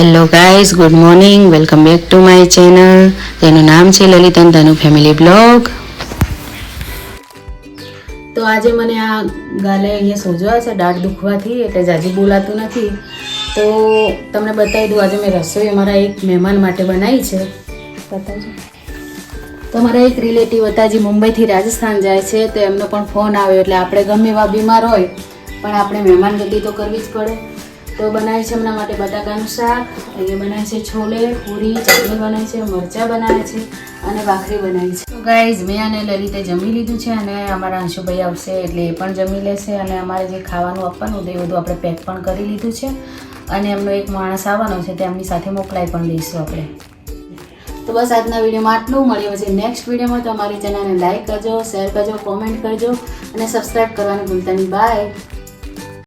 Hello guys good morning welcome back to my channel તેનું નામ છે લલિતન તનુ ફેમિલી બ્લોગ તો આજે મને આ ગાલે અહીંયા સોજવા છે દાઢ દુખવાથી, એટલે જાજી બોલાતું નથી. તો તમને બતાવી દઉં, આજે મેં રસોઈ અમારા એક મહેમાન માટે બનાવી છે. બતાવજો. તો મારા એક રિલેટિવ હતા, જે મુંબઈથી રાજસ્થાન જાય છે, તો એમનો પણ ફોન આવ્યો, એટલે આપણે ગમે એવા બીમાર હોય, પણ આપણે મહેમાન ગતિ તો કરવી જ પડે. તો બનાવે છે એમના માટે બટાકાનું શાક અહીંયા બનાવે છે છોલે, પૂરી, ચટણી બનાવી છે, મરચાં બનાવે છે અને ભાખરી બનાવી છે. તો ગાઈઝ મેં અને લલિતે જમી લીધું છે અને અમારા અંશુભાઈ આવશે એટલે એ પણ જમી લેશે અને અમારે જે ખાવાનું આપવાનું હતું એ બધું આપણે પેક પણ કરી લીધું છે અને એમનો એક માણસ આવવાનો છે તે એમની સાથે મોકલાઈ પણ લઈશું આપણે. તો બસ આજના વિડીયોમાં આટલું. મળીએ પછી નેક્સ્ટ વિડીયોમાં. તમારી ચેનલને લાઇક કરજો શેર કરજો કોમેન્ટ કરજો અને સબસ્ક્રાઈબ કરવાનું ભૂલતા નહીં. બાય